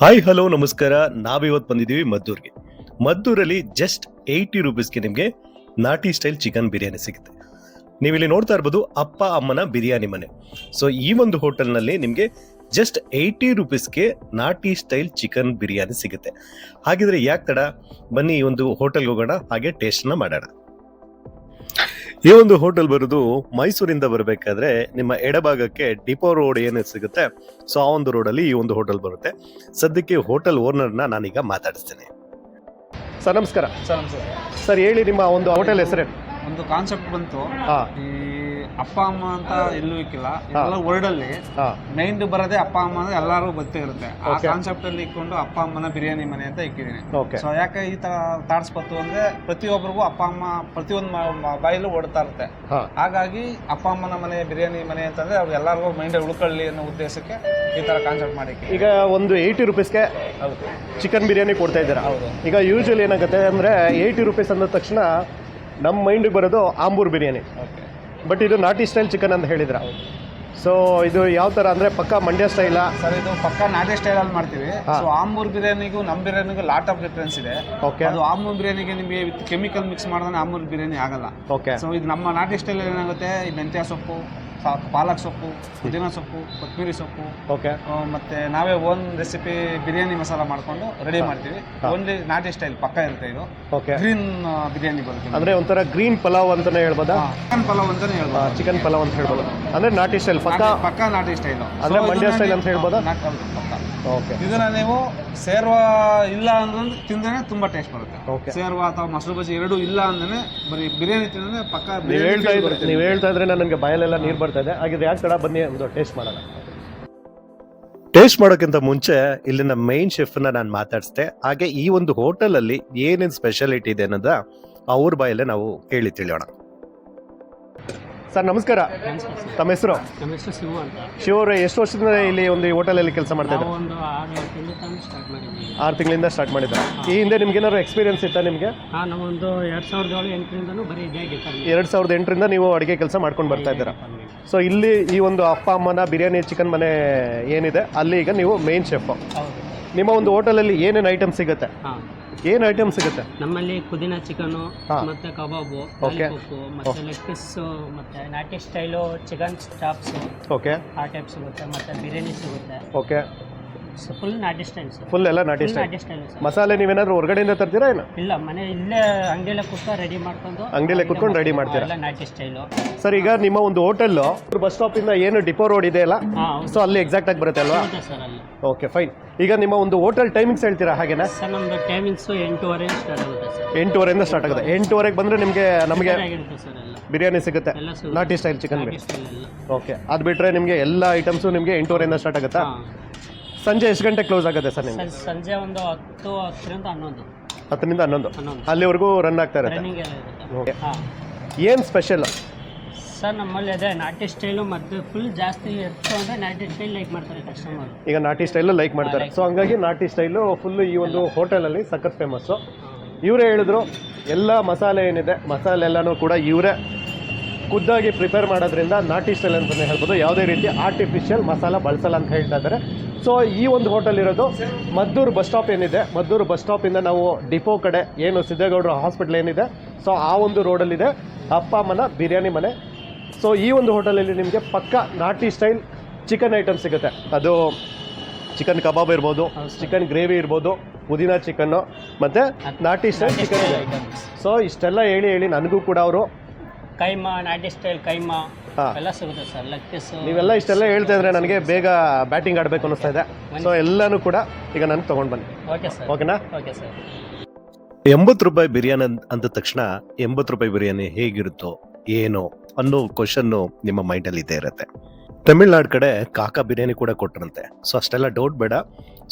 Hi hello ನಮಸ್ಕಾರ. ನಾವಿವತ್ತು ಬಂದಿದ್ದೀವಿ ಮದ್ದೂರ್ಗೆ. ಮದ್ದೂರಲ್ಲಿ ಜಸ್ಟ್ ಏಯ್ಟಿ ರುಪೀಸ್ಗೆ ನಿಮಗೆ ನಾಟಿ ಸ್ಟೈಲ್ ಚಿಕನ್ ಬಿರಿಯಾನಿ ಸಿಗುತ್ತೆ. ನೀವಿಲ್ಲಿ ನೋಡ್ತಾ ಇರ್ಬೋದು ಅಪ್ಪ ಅಮ್ಮನ ಬಿರಿಯಾನಿ ಮನೆ. ಸೊ ಈ ಒಂದು ಹೋಟೆಲ್ನಲ್ಲಿ ನಿಮಗೆ ಜಸ್ಟ್ ಏಯ್ಟಿ ರುಪೀಸ್ಗೆ ನಾಟಿ ಸ್ಟೈಲ್ ಚಿಕನ್ ಬಿರಿಯಾನಿ ಸಿಗುತ್ತೆ. ಹಾಗಿದ್ರೆ ಯಾಕೆ ತಡ? ಬನ್ನಿ ಈ ಒಂದು ಹೋಟೆಲ್ಗೆ ಹೋಗೋಣ, ಹಾಗೆ ಟೇಸ್ಟ್ನ ಮಾಡೋಣ. ಈ ಒಂದು ಹೋಟೆಲ್ ಬರೋದು ಮೈಸೂರಿಂದ ಬರಬೇಕಾದ್ರೆ ನಿಮ್ಮ ಎಡಭಾಗಕ್ಕೆ ಡಿಪೋ ರೋಡ್ ಏನು ಸಿಗುತ್ತೆ? ಸೊ ಆ ಒಂದು ರೋಡಲ್ಲಿ ಈ ಒಂದು ಹೋಟೆಲ್ ಬರುತ್ತೆ. ಸದ್ಯಕ್ಕೆ ಹೋಟೆಲ್ ಓನರ್ನ ನಾನೀಗ ಮಾತಾಡಿಸ್ತೇನೆ. ಸರ್ ನಮಸ್ಕಾರ. ಸರ್ ನಮಸ್ಕಾರ. ಸರ್ ಹೇಳಿ ನಿಮ್ಮ ಒಂದು ಹೋಟೆಲ್ ಹೆಸರೇನು? ಒಂದು ಕಾನ್ಸೆಪ್ಟ್ ಬಂತು. ಹಾ. ಈ ಅಪ್ಪ ಅಮ್ಮ ಅಂತ ಎಲ್ಲೂ ಇಕ್ಕಿಲ್ಲ. ಎಲ್ಲ ವರ್ಡ್ ಅಲ್ಲಿ ಮೈಂಡ್ ಬರೋದೇ ಅಪ್ಪ ಅಮ್ಮ ಅಂದ್ರೆ ಎಲ್ಲರೂ ಗೊತ್ತೇ ಇರುತ್ತೆ. ಆ ಕಾನ್ಸೆಪ್ಟ್ ಅಲ್ಲಿ ಇಕ್ಕೊಂಡು ಅಪ್ಪ ಅಮ್ಮನ ಬಿರಿಯಾನಿ ಮನೆ ಅಂತ ಇಕ್ಕಿದೀನಿ ಸೊ ಯಾಕೆ ಈ ತರ ಥಾಟ್ಸ್ ಬಂತು ಅಂದ್ರೆ ಪ್ರತಿಯೊಬ್ಬರಿಗೂ ಅಪ್ಪ ಅಮ್ಮ ಪ್ರತಿಯೊಂದು ಬಾಯಲ್ಲೂ ಓಡ್ತಾ ಇರುತ್ತೆ. ಹಾಗಾಗಿ ಅಪ್ಪ ಅಮ್ಮನ ಮನೆ ಬಿರಿಯಾನಿ ಮನೆ ಅಂತಂದ್ರೆ ಅವ್ರು ಎಲ್ಲರಿಗೂ ಮೈಂಡ್ ಉಳ್ಕೊಳ್ಳಿ ಅನ್ನೋ ಉದ್ದೇಶಕ್ಕೆ ಈ ತರ ಕಾನ್ಸೆಪ್ಟ್ ಮಾಡಿ ಈಗ ಒಂದು ಏಯ್ಟಿ ರುಪೀಸ್ಗೆ ಚಿಕನ್ ಬಿರಿಯಾನಿ ಕೊಡ್ತಾ ಇದ್ದೀರಾ? ಈಗ ಯೂಶಲಿ ಏನಾಗುತ್ತೆ ಅಂದ್ರೆ ಏಯ್ಟಿ ರುಪೀಸ್ ಅಂದ ತಕ್ಷಣ ನಮ್ಮ ಮೈಂಡಿಗೆ ಬರೋದು ಆಂಬೂರ್ ಬಿರಿಯಾನಿ. ಬಟ್ ಇದು ನಾಟಿ ಸ್ಟೈಲ್ ಚಿಕನ್ ಅಂತ ಹೇಳಿದ್ರ. ಸೊ ಇದು ಯಾವ ಥರ ಅಂದರೆ ಪಕ್ಕ ಮಂಡ್ಯ ಸ್ಟೈಲ? ಸರ್ ಇದು ಪಕ್ಕ ನಾಟಿ ಸ್ಟೈಲ್ ಅಲ್ಲಿ ಮಾಡ್ತೀವಿ. ಸೊ ಆಂಬೂರ್ ಬಿರಿಯಾನಿಗೂ ನಮ್ಮ ಬಿರಿಯಾನಿಗೂ ಲಾಟ್ ಆಫ್ ಡಿಫ್ರೆನ್ಸ್ ಇದೆ. ಓಕೆ ಅದು ಆಮೂರ್ ಬಿರಿಯಾನಿಗೆ ನಿಮಗೆ ವಿತ್ ಕೆಮಿಕಲ್ ಮಿಕ್ಸ್ ಮಾಡಿದ್ರೆ ಆಮೂರ್ ಬಿರಿಯಾನಿ ಆಗಲ್ಲ. ಓಕೆ ಸೊ ಇದು ನಮ್ಮ ನಾಟಿ ಸ್ಟೈಲ್ ಏನಾಗುತ್ತೆ? ಈ ಮೆಂತ್ಯ ಸೊಪ್ಪು ಪಾಲಕ್ ಸೊಪ್ಪು ಪುದೀನ ಸೊಪ್ಪು ಕೊತ್ತಂಬರಿ ಸೊಪ್ಪು ಓಕೆ. ಮತ್ತೆ ನಾವೇ ಓನ್ ರೆಸಿಪಿ ಬಿರಿಯಾನಿ ಮಸಾಲ ಮಾಡ್ಕೊಂಡು ರೆಡಿ ಮಾಡ್ತೀವಿ. ಓನ್ಲಿ ನಾಟಿ ಸ್ಟೈಲ್ ಪಕ್ಕ ಇರುತ್ತೆ ಇದು. ಓಕೆ. ಗ್ರೀನ್ ಬಿರಿಯಾನಿ ಬರುತ್ತೆ ಅಂದ್ರೆ ಒಂಥರ ಗ್ರೀನ್ ಪಲಾವ್ ಅಂತಾನೆ ಹೇಳ್ಬೋದಾ? ಚಿಕನ್ ಪಲಾವ್ ಅಂತಾನೆ ಹೇಳ್ಬೋದು. ಚಿಕನ್ ಪಲಾವ್ ಅಂತ ಹೇಳ್ಬೋದು. ಅಂದ್ರೆ ನಾಟಿ ಸ್ಟೈಲ್ ಪಕ್ಕ? ಪಕ್ಕ ನಾಟಿ ಸ್ಟೈಲ್ ಅಂದ್ರೆ ಮಂಡ್ಯ ಸ್ಟೈಲ್ ಅಂತ ಹೇಳ್ಬೋದಾ? ಓಕೆ ಇದನ್ನ ನೀವು ಸೇರ್ವಾ ಇಲ್ಲ ಅಂದ್ರೆ ತಿಂದ್ರೆ ತುಂಬಾ ಟೇಸ್ಟ್ ಬರುತ್ತೆ. ಸೇರ್ವಾ ಸೇರ್ವ ಅಥವಾ ಮೊಸರು ಬಜ್ಜಿ ಎರಡು ಇಲ್ಲ ಅಂದ್ರೆ ಬರೀ ಬಿರಿಯಾನಿ ತಿಂದ್ರೆ ಪಕ್ಕ ನೀವು ಬಿರಿಯಾನಿ ಹೇಳ್ತಾ ಇದ್ರೆ ಬರುತ್ತೆ. ನೀವು ಹೇಳ್ತಾ ಇದ್ರೆ ನನಗೆ ಬಾಯಲ್ಲೆಲ್ಲ ನೀರು ಬರ್ತಾ ಇದೆ. ಹಾಗಿದ್ರೆ ಯಾಕೆ ತಡ ಬನ್ನಿ ಒಂದು ಟೇಸ್ಟ್ ಮಾಡೋಣ. ಟೇಸ್ಟ್ ಮಾಡೋಕ್ಕಿಂತ ಮುಂಚೆ ಇಲ್ಲಿನ ಮೈನ್ ಶೆಫ್ನ ನಾನು ಮಾತಾಡಿಸ್ದೆ. ಹಾಗೆ ಈ ಒಂದು ಹೋಟೆಲಲ್ಲಿ ಏನೇನು ಸ್ಪೆಷಾಲಿಟಿ ಇದೆ ಅನ್ನೋದ ಅವ್ರ ಬಾಯಲ್ಲೇ ನಾವು ಕೇಳಿ ತಿಳಿಯೋಣ. ಸರ್ ನಮಸ್ಕಾರ. ತಮ್ಮ ಹೆಸರು? ನಮ್ಮ ಹೆಸರು ಶಿವು ಅಂತ. ಶಿವ ಅವ್ರೆ ಎಷ್ಟು ವರ್ಷದಿಂದ ಇಲ್ಲಿ ಒಂದು ಹೋಟೆಲಲ್ಲಿ ಕೆಲಸ ಮಾಡ್ತಾ ಇದ್ದಾರೆ? ಒಂದು ಆರು ಏಳು ತಿಂಗಳು ತಾನು ಸ್ಟಾರ್ಟ್ ಮಾಡಿದ್ದೀವಿ. ಆರು ತಿಂಗಳಿಂದ ಸ್ಟಾರ್ಟ್ ಮಾಡಿದ್ದಾರೆ. ಈ ಹಿಂದೆ ನಿಮ್ಗೆ ಏನಾದ್ರು ಎಕ್ಸ್ಪೀರಿಯನ್ಸ್ ಇತ್ತಾ ನಿಮಗೆ? ಹಾಂ ನಾವೊಂದು ಎರಡು ಸಾವಿರದ ಏಳು ಎಂಟರಿಂದನೂ ಬರೀ ಇದೇ ಡಿಪಾರ್ಟ್ಮೆಂಟ್ ಎರಡು ಸಾವಿರದ ಎಂಟರಿಂದ ನೀವು ಅಡುಗೆ ಕೆಲಸ ಮಾಡ್ಕೊಂಡು ಬರ್ತಾ ಇದ್ದೀರಾ? ಸೊ ಇಲ್ಲಿ ಈ ಒಂದು ಅಪ್ಪ ಅಮ್ಮನ ಬಿರಿಯಾನಿ ಚಿಕನ್ ಮನೆ ಏನಿದೆ ಅಲ್ಲಿ ಈಗ ನೀವು ಮೇನ್ ಶೆಫ್ ಹೌದು. ನಿಮ್ಮ ಒಂದು ಹೋಟೆಲಲ್ಲಿ ಏನೇನು ಐಟಮ್ ಸಿಗುತ್ತೆ? ಹಾಂ. ಏನು ಐಟಮ್ ಸಿಗುತ್ತೆ? ನಮ್ಮಲ್ಲಿ ಪುದೀನ ಚಿಕನು ಹಾ. ಮತ್ತೆ ಕಬಾಬು Okay. ಲಾಲಿಪಾಪು ಮತ್ತೆ ಲೆಗ್ ಪೀಸ್ ಮತ್ತೆ ನಾಟಿ ಸ್ಟೈಲು ಚಿಕನ್ ಸ್ಟಾಪ್ಸ್ ಓಕೆ ಆ ಟೈಪ್ ಸಿಗುತ್ತೆ ಮತ್ತೆ ಬಿರಿಯಾನಿ ಸಿಗುತ್ತೆ. ಓಕೆ ಫುಲ್ ನಾಟಿ ಸ್ಟೈಲ್ ಸರ್ ಫುಲ್ ಎಲ್ಲ ನಾಟಿ ಫುಲ್ ಸ್ಟೈಲ್ ನಾಟಿ ಸ್ಟೈಲ್ ಸರ್ ಮಸಾಲೆ ನೀವೇನಾದ್ರೂ ಹೊರಗಡೆಯಿಂದ ತರ್ತೀರಾ ಏನು? ಇಲ್ಲ ಮನೆ ಇಲ್ಲೇ ಅಂಗಡಿಯಲ್ಲೇ ಕೂತ್ಕೊಂಡು ರೆಡಿ ಮಾಡ್ಕೊಂಡು ಅಂಗಡಿಯಲ್ಲೇ ಕೂತ್ಕೊಂಡು ready ಮಾಡ್ತೀರಾ? ಎಲ್ಲ ನಾಟಿ ಸ್ಟೈಲು ಸರ್ ಈಗ ನಿಮ್ಮ ಒಂದು ಹೋಟೆಲ್ಲು ಬಸ್ ಸ್ಟಾಪಿಂದ ಏನು ಡಿಪೋ ರೋಡ್ ಇದೆ ಅಲ್ಲ? ಹಾಂ ಹೌದು. ಸೊ ಅಲ್ಲಿ ಎಕ್ಸಾಕ್ಟ್ ಆಗಿ ಬರುತ್ತೆ ಅಲ್ವಾ? ಹೌದು ಸರ್ ಅಲ್ಲಿ. ಓಕೆ ಫೈನ್ ಈಗ ನಿಮ್ಮ ಒಂದು ಹೋಟೆಲ್ ಟೈಮಿಂಗ್ಸ್ ಹೇಳ್ತೀರಾ ಹಾಗೇನಾ? ಸರ್ ನಮ್ಮದು ಟೈಮಿಂಗ್ಸು ಎಂಟೂವರೆ ಸ್ಟಾರ್ಟ್ ಆಗುತ್ತೆ ಸರ್ ಎಂಟೂವರೆಯಿಂದ ಸ್ಟಾರ್ಟ್ ಆಗುತ್ತೆ. ಎಂಟೂವರೆಗೆ ಬಂದರೆ ನಿಮಗೆ ನಮಗೆ ಆಗಿರುತ್ತೆ ಸರ್ ಎಲ್ಲ. ಬಿರಿಯಾನಿ ಸಿಗುತ್ತೆ. ಎಲ್ಲ ಸಿಗುತ್ತೆ ನಾಟಿ ಸ್ಟೈಲ್ ಚಿಕನ್ ಬಿರಿಯಾನಿ. ಸ್ಟೈಲ್ ಎಲ್ಲ. ಓಕೆ ಅದು ಬಿಟ್ಟರೆ ನಿಮಗೆ ಎಲ್ಲ ಐಟಮ್ಸು ನಿಮಗೆ ಎಂಟೂವರೆಯಿಂದ ಸ್ಟಾರ್ಟ್ ಆಗುತ್ತಾ? ಹಾಂ. ಸಂಜೆ ಎಷ್ಟು ಗಂಟೆ ಕ್ಲೋಸ್ ಆಗುತ್ತೆ ಸರ್ ನಿಮಗೆ? ಸಂಜೆ ಒಂದು ಹತ್ತು ಹತ್ತರಿಂದ ಹನ್ನೊಂದು. ಹತ್ತರಿಂದ ಹನ್ನೊಂದು? ಹನ್ನೊಂದು. ಅಲ್ಲಿವರೆಗೂ ರನ್ ಆಗ್ತಾ ಇರುತ್ತೆ? ರನ್ನಿಂಗ್ ಎಲ್ಲ ಇರುತ್ತೆ. ಓಕೆ ಹಾಂ. ಏನು ಸ್ಪೆಷಲ್ ಸರ್ ನಮ್ಮಲ್ಲಿ ಅದೇ ನಾಟಿ ಸ್ಟೈಲು ಮತ್ತು ಫುಲ್ ಜಾಸ್ತಿ ಇತ್ತು ಅಂದರೆ ನಾಟಿ ಸ್ಟೈಲ್ ಲೈಕ್ ಮಾಡ್ತಾರೆ ಕಸ್ಟಮರ್ ಈಗ ನಾಟಿ ಸ್ಟೈಲು ಲೈಕ್ ಮಾಡ್ತಾರೆ. ಸೊ ಹಂಗಾಗಿ ನಾಟಿ ಸ್ಟೈಲು ಫುಲ್ ಈ ಒಂದು ಹೋಟೆಲಲ್ಲಿ ಸಖತ್ ಫೇಮಸ್ಸು ಇವರೇ ಹೇಳಿದ್ರು ಎಲ್ಲ ಮಸಾಲೆ ಏನಿದೆ ಮಸಾಲೆ ಎಲ್ಲನೂ ಕೂಡ ಇವರೇ. ಖುದ್ದಾಗಿ ಪ್ರಿಪೇರ್ ಮಾಡೋದ್ರಿಂದ ನಾಟಿ ಸ್ಟೈಲ್ ಅಂತಲೇ ಹೇಳ್ಬೋದು. ಯಾವುದೇ ರೀತಿ ಆರ್ಟಿಫಿಷಿಯಲ್ ಮಸಾಲ ಬಳಸಲ್ಲ ಅಂತ ಹೇಳ್ತಾ ಇದ್ದಾರೆ. ಸೊ ಈ ಒಂದು ಹೋಟೆಲ್ ಇರೋದು ಮದ್ದೂರು ಬಸ್ ಸ್ಟಾಪ್ ಏನಿದೆ. ಮದ್ದೂರು ಬಸ್ ಸ್ಟಾಪಿಂದ ನಾವು ಡಿಪೋ ಕಡೆ ಏನು ಸಿದ್ದೇಗೌಡರ ಹಾಸ್ಪಿಟ್ಲ್ ಏನಿದೆ. ಸೊ ಆ ಒಂದು ರೋಡಲ್ಲಿದೆ ಅಪ್ಪ ಅಮ್ಮನ ಬಿರಿಯಾನಿ ಮನೆ. ಸೊ ಈ ಒಂದು ಹೋಟೆಲಲ್ಲಿ ನಿಮಗೆ ಪಕ್ಕ ನಾಟಿ ಸ್ಟೈಲ್ ಚಿಕನ್ ಐಟಮ್ ಸಿಗುತ್ತೆ. ಅದು ಚಿಕನ್ ಕಬಾಬ್ ಇರ್ಬೋದು ಚಿಕನ್ ಗ್ರೇವಿ ಇರ್ಬೋದು ಪುದೀನ ಚಿಕನ್ನು ಮತ್ತು ನಾಟಿ ಸ್ಟೈಲ್ ಚಿಕನ್ ಇದೆ. ಸೊ ಇಷ್ಟೆಲ್ಲ ಹೇಳಿ ಹೇಳಿ ನನಗೂ ಕೂಡ ಅವರು ಕೈಮಾ ನಾಟಿ ಸ್ಟೈಲ್ ಕೈಮಾ ಹಾ. ಎಲ್ಲ ಸಿಗುತ್ತೆ ಸರ್ ಲೆಗ್ ಪೀಸ್ ನೀವೆಲ್ಲ ಇಷ್ಟೆಲ್ಲ ಹೇಳ್ತಾ ಇದ್ರೆ ನನಗೆ ಬೇಗ ಬ್ಯಾಟಿಂಗ್ ಆಡಬೇಕು ಅನಿಸ್ತಾ ಇದೆ. ಸೊ ಎಲ್ಲನೂ ಕೂಡ ಈಗ ನಾನು ತೊಗೊಂಡು ಬನ್ನಿ. ಓಕೆ ಸರ್ ಓಕೆನಾ ಓಕೆ ಸರ್ ಎಂಬತ್ತು ರೂಪಾಯಿ ಬಿರಿಯಾನಿ ಅಂದ ತಕ್ಷಣ ಎಂಬತ್ತು ರೂಪಾಯಿ ಬಿರಿಯಾನಿ ಹೇಗಿರುತ್ತೋ ಏನು ಅನ್ನೋ ಕ್ವಶನ್ನು ನಿಮ್ಮ ಮೈಂಡಲ್ಲಿ ಇದ್ದೇ ಇರುತ್ತೆ. ತಮಿಳ್ನಾಡು ಕಡೆ ಕಾಕಾ ಬಿರಿಯಾನಿ ಕೂಡ ಕೊಟ್ಟರಂತೆ ಸೊ ಅಷ್ಟೆಲ್ಲ ಡೌಟ್ ಬೇಡ.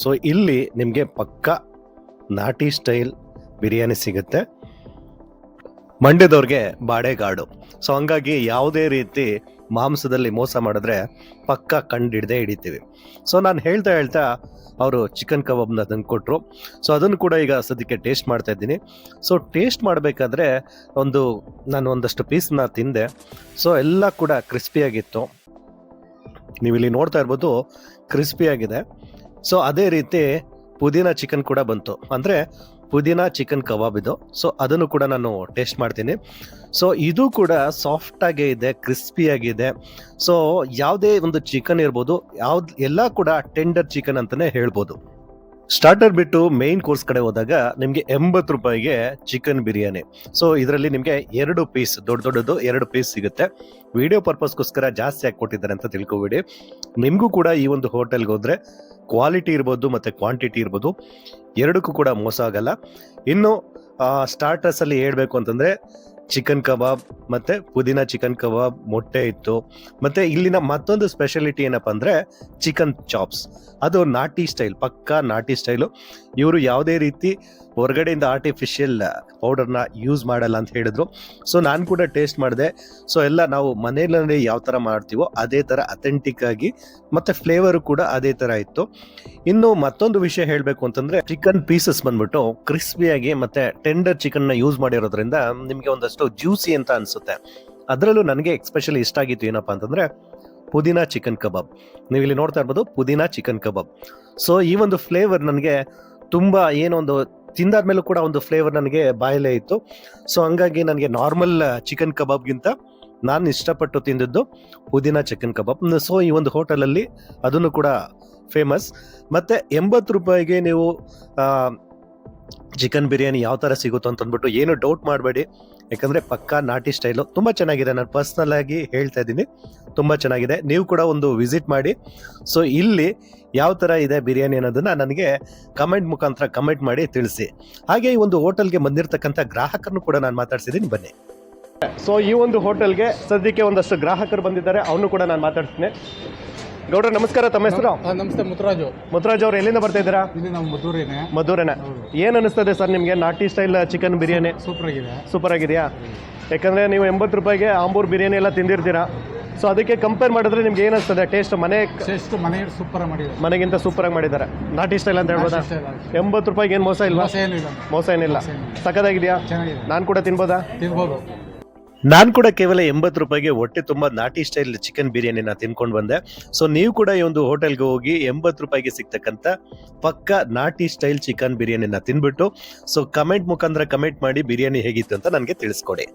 ಸೊ ಇಲ್ಲಿ ನಿಮಗೆ ಪಕ್ಕ ನಾಟಿ ಸ್ಟೈಲ್ ಬಿರಿಯಾನಿ ಸಿಗುತ್ತೆ. ಮಂಡ್ಯದವ್ರಿಗೆ ಬಾಡೆಗಾಡು. ಸೊ ಹಂಗಾಗಿ ಯಾವುದೇ ರೀತಿ ಮಾಂಸದಲ್ಲಿ ಮೋಸ ಮಾಡಿದ್ರೆ ಪಕ್ಕ ಕಂಡು ಹಿಡ್ದೇ ಹಿಡಿತೀವಿ. ಸೊ ನಾನು ಹೇಳ್ತಾ ಹೇಳ್ತಾ ಅವರು ಚಿಕನ್ ಕಬಾಬ್ನ ತಂದು ಕೊಟ್ಟರು ಸೊ ಅದನ್ನು ಕೂಡ ಈಗ ಸದ್ಯಕ್ಕೆ ಟೇಸ್ಟ್ ಮಾಡ್ತಾ ಇದ್ದೀನಿ. ಸೊ ಟೇಸ್ಟ್ ಮಾಡಬೇಕಾದ್ರೆ ಒಂದು, ನಾನು ಒಂದಷ್ಟು ಪೀಸ್ನ ತಿಂದೆ. ಸೊ ಎಲ್ಲ ಕೂಡ ಕ್ರಿಸ್ಪಿಯಾಗಿತ್ತು ನೀವು ಇಲ್ಲಿ ನೋಡ್ತಾ ಇರ್ಬೋದು ಕ್ರಿಸ್ಪಿಯಾಗಿದೆ ಸೊ ಅದೇ ರೀತಿ ಪುದೀನ ಚಿಕನ್ ಕೂಡ ಬಂತು. ಅಂದರೆ ಪುದೀನ ಚಿಕನ್ ಕಬಾಬ್ ಇದು. ಸೊ ಅದನ್ನು ಕೂಡ ನಾನು ಟೇಸ್ಟ್ ಮಾಡ್ತೀನಿ. ಸೊ ಇದು ಕೂಡ ಸಾಫ್ಟಾಗೇ ಇದೆ ಕ್ರಿಸ್ಪಿಯಾಗಿದೆ ಸೊ ಯಾವುದೇ ಒಂದು ಚಿಕನ್ ಇರ್ಬೋದು, ಯಾವ್ದು, ಎಲ್ಲ ಕೂಡ ಟೆಂಡರ್ ಚಿಕನ್ ಅಂತಲೇ ಹೇಳ್ಬೋದು. ಸ್ಟಾರ್ಟರ್ ಬಿಟ್ಟು ಮೇನ್ ಕೋರ್ಸ್ ಕಡೆ ಹೋದಾಗ ನಿಮಗೆ ಎಂಬತ್ತು ರೂಪಾಯಿಗೆ ಚಿಕನ್ ಬಿರಿಯಾನಿ. ಸೊ ಇದರಲ್ಲಿ ನಿಮಗೆ ಎರಡು ಪೀಸ್ ದೊಡ್ಡ ದೊಡ್ಡದು ಎರಡು ಪೀಸ್ ಸಿಗುತ್ತೆ. ವಿಡಿಯೋ ಪರ್ಪಸ್ಗೋಸ್ಕರ ಜಾಸ್ತಿ ಹಾಕಿ ಕೊಟ್ಟಿದ್ದಾರೆ ಅಂತ ತಿಳ್ಕೊಬೇಡಿ. ನಿಮಗೂ ಕೂಡ ಈ ಒಂದು ಹೋಟೆಲ್ಗೆ ಹೋದರೆ ಕ್ವಾಲಿಟಿ ಇರ್ಬೋದು ಮತ್ತು ಕ್ವಾಂಟಿಟಿ ಇರ್ಬೋದು. ಎರಡಕ್ಕೂ ಕೂಡ ಮೋಸ ಆಗಲ್ಲ. ಇನ್ನು ಸ್ಟಾರ್ಟರ್ಸಲ್ಲಿ ಹೇಳಬೇಕು ಅಂತಂದರೆ ಚಿಕನ್ ಕಬಾಬ್ ಮತ್ತೆ ಪುದೀನ ಚಿಕನ್ ಕಬಾಬ್ ಮೊಟ್ಟೆ ಇತ್ತು. ಮತ್ತೆ ಇಲ್ಲಿನ ಮತ್ತೊಂದು ಸ್ಪೆಷಾಲಿಟಿ ಏನಪ್ಪ ಅಂದ್ರೆ ಚಿಕನ್ ಚಾಪ್ಸ್ ಅದು ನಾಟಿ ಸ್ಟೈಲ್ ಪಕ್ಕಾ ನಾಟಿ ಸ್ಟೈಲು ಇವರು ಯಾವುದೇ ರೀತಿ ಹೊರಗಡೆಯಿಂದ ಆರ್ಟಿಫಿಷಿಯಲ್ ಪೌಡರ್ನ ಯೂಸ್ ಮಾಡಲ್ಲ ಅಂತ ಹೇಳಿದ್ರು. ಸೊ ನಾನು ಕೂಡ ಟೇಸ್ಟ್ ಮಾಡಿದೆ. ಸೊ ಎಲ್ಲ ನಾವು ಮನೆಯಲ್ಲೇ ಯಾವ ಥರ ಮಾಡ್ತೀವೋ ಅದೇ ಥರ ಅಥೆಂಟಿಕ್ ಆಗಿ ಮತ್ತು ಫ್ಲೇವರು ಕೂಡ ಅದೇ ಥರ ಇತ್ತು. ಇನ್ನು ಮತ್ತೊಂದು ವಿಷಯ ಹೇಳಬೇಕು ಅಂತಂದರೆ ಚಿಕನ್ ಪೀಸಸ್ ಬಂದ್ಬಿಟ್ಟು ಕ್ರಿಸ್ಪಿಯಾಗಿ ಮತ್ತು ಟೆಂಡರ್ ಚಿಕನ್ನ ಯೂಸ್ ಮಾಡಿರೋದ್ರಿಂದ ನಿಮಗೆ ಒಂದಷ್ಟು ಜ್ಯೂಸಿ ಅಂತ ಅನಿಸುತ್ತೆ. ಅದರಲ್ಲೂ ನನಗೆ ಎಕ್ಸ್ಪೆಷಲಿ ಇಷ್ಟ ಆಗಿತ್ತು ಏನಪ್ಪ ಅಂತಂದರೆ ಪುದೀನಾ ಚಿಕನ್ ಕಬಾಬ್ ನೀವು ಇಲ್ಲಿ ನೋಡ್ತಾ ಇರ್ಬೋದು ಪುದೀನಾ ಚಿಕನ್ ಕಬಾಬ್ ಸೊ ಈ ಒಂದು ಫ್ಲೇವರ್ ನನಗೆ ತುಂಬ ಏನೊಂದು ತಿಂದಾದ್ಮೇಲೂ ಕೂಡ ಒಂದು ಫ್ಲೇವರ್ ನನಗೆ ಬಾಯಲ್ಲೇ ಇತ್ತು. ಸೊ ಹಂಗಾಗಿ ನನಗೆ ನಾರ್ಮಲ್ ಚಿಕನ್ ಕಬಾಬ್ಗಿಂತ ನಾನು ಇಷ್ಟಪಟ್ಟು ತಿಂದಿದ್ದು ಪುದೀನ ಚಿಕನ್ ಕಬಾಬ್ ಸೊ ಈ ಒಂದು ಹೋಟೆಲಲ್ಲಿ ಅದನ್ನು ಕೂಡ ಫೇಮಸ್ ಮತ್ತು ಎಂಬತ್ತು ರೂಪಾಯಿಗೆ ನೀವು ಚಿಕನ್ ಬಿರಿಯಾನಿ ಯಾವ ಥರ ಸಿಗುತ್ತೋ ಅಂತ ಅಂದ್ಬಿಟ್ಟು ಏನು ಡೌಟ್ ಮಾಡಬೇಡಿ. ಯಾಕಂದರೆ ಪಕ್ಕಾ ನಾಟಿ ಸ್ಟೈಲು ತುಂಬ ಚೆನ್ನಾಗಿದೆ. ನಾನು ಪರ್ಸ್ನಲ್ ಆಗಿ ಹೇಳ್ತಾ ಇದ್ದೀನಿ. ತುಂಬ ಚೆನ್ನಾಗಿದೆ. ನೀವು ಕೂಡ ಒಂದು ವಿಸಿಟ್ ಮಾಡಿ. ಸೊ ಇಲ್ಲಿ ಯಾವ ಥರ ಇದೆ ಬಿರಿಯಾನಿ ಅನ್ನೋದನ್ನ ನನಗೆ ಕಮೆಂಟ್ ಮುಖಾಂತರ ಕಮೆಂಟ್ ಮಾಡಿ ತಿಳಿಸಿ. ಹಾಗೆ ಈ ಒಂದು ಹೋಟೆಲ್ಗೆ ಬಂದಿರತಕ್ಕಂಥ ಗ್ರಾಹಕರನ್ನು ಕೂಡ ನಾನು ಮಾತಾಡ್ಸಿದ್ದೀನಿ. ಬನ್ನಿ. ಸೊ ಈ ಒಂದು ಹೋಟೆಲ್ಗೆ ಸದ್ಯಕ್ಕೆ ಒಂದಷ್ಟು ಗ್ರಾಹಕರು ಬಂದಿದ್ದಾರೆ. ಅವನು ಕೂಡ ನಾನು ಮಾತಾಡ್ತೀನಿ ಗೌಡ್ರ ನಮಸ್ಕಾರ ತಮ್ಮ ಹೆಸರು? ನಮಸ್ತೆ ಮುತ್ತರಾಜು ಮುತ್ತರಾಜ್ ಅವ್ರು ಎಲ್ಲಿಂದ ಬರ್ತಾ ಇದ್ದೀರಾ? ಇಲ್ಲಿ ನಾವು ಮದ್ದೂರಿನೇ. ಮಧುರನ ಏನು ಅನಿಸ್ತದೆ ಸರ್ ನಿಮಗೆ? ನಾಟಿ ಸ್ಟೈಲ್ ಚಿಕನ್ ಬಿರಿಯಾನಿ? ಸೂಪರ್ ಆಗಿದೆ ಸೂಪರ್ ಆಗಿದೆಯಾ ಯಾಕಂದರೆ ನೀವು ಎಂಬತ್ತು ರೂಪಾಯಿಗೆ ಆಂಬೂರ್ ಬಿರಿಯಾನಿ ಎಲ್ಲ ತಿಂದಿರ್ತೀರಾ. ಸೊ ಅದಕ್ಕೆ ಕಂಪೇರ್ ಮಾಡಿದ್ರೆ ನಿಮ್ಗೆ ಏನಿಸ್ತದೆ ಟೇಸ್ಟ್ ಮನೆ ಟೇಸ್ಟ್ ಮನೆ ಸೂಪರ್ ಮಾಡಿದ್ದಾರೆ ಮನೆಗಿಂತ ಸೂಪರ್ ಆಗಿ ಮಾಡಿದ್ದಾರೆ. ನಾಟಿ ಸ್ಟೈಲ್ ಅಂತ ಹೇಳ್ಬೋದಾ? ಎಂಬತ್ತು ರೂಪಾಯಿಗೆ ಏನು ಮೋಸ ಇಲ್ವಾ ಮೋಸ ಏನಿಲ್ಲ. ಸಕ್ಕದಾಗಿದೆಯಾ ಚೆನ್ನಾಗಿದೆ. ನಾನು ಕೂಡ ತಿನ್ಬೋದಾ? ತಿನ್ಬೋದು. ನಾನು ಕೂಡ ಕೇವಲ ಎಂಬತ್ತು ರೂಪಾಯಿಗೆ ಹೊಟ್ಟೆ ತುಂಬ ನಾಟಿ ಸ್ಟೈಲ್ ಚಿಕನ್ ಬಿರಿಯಾನಿನ ತಿನ್ಕೊಂಡು ಬಂದೆ. ಸೊ ನೀವು ಕೂಡ ಈ ಒಂದು ಹೋಟೆಲ್ಗೆ ಹೋಗಿ ಎಂಬತ್ತು ರೂಪಾಯಿಗೆ ಸಿಗ್ತಕ್ಕಂಥ ಪಕ್ಕ ನಾಟಿ ಸ್ಟೈಲ್ ಚಿಕನ್ ಬಿರಿಯಾನಿನ ತಿನ್ಬಿಟ್ಟು ಸೊ ಕಮೆಂಟ್ ಮುಖಾಂತರ ಕಮೆಂಟ್ ಮಾಡಿ ಬಿರಿಯಾನಿ ಹೇಗಿತ್ತು ಅಂತ ನನಗೆ ತಿಳಿಸ್ಕೊಡಿ.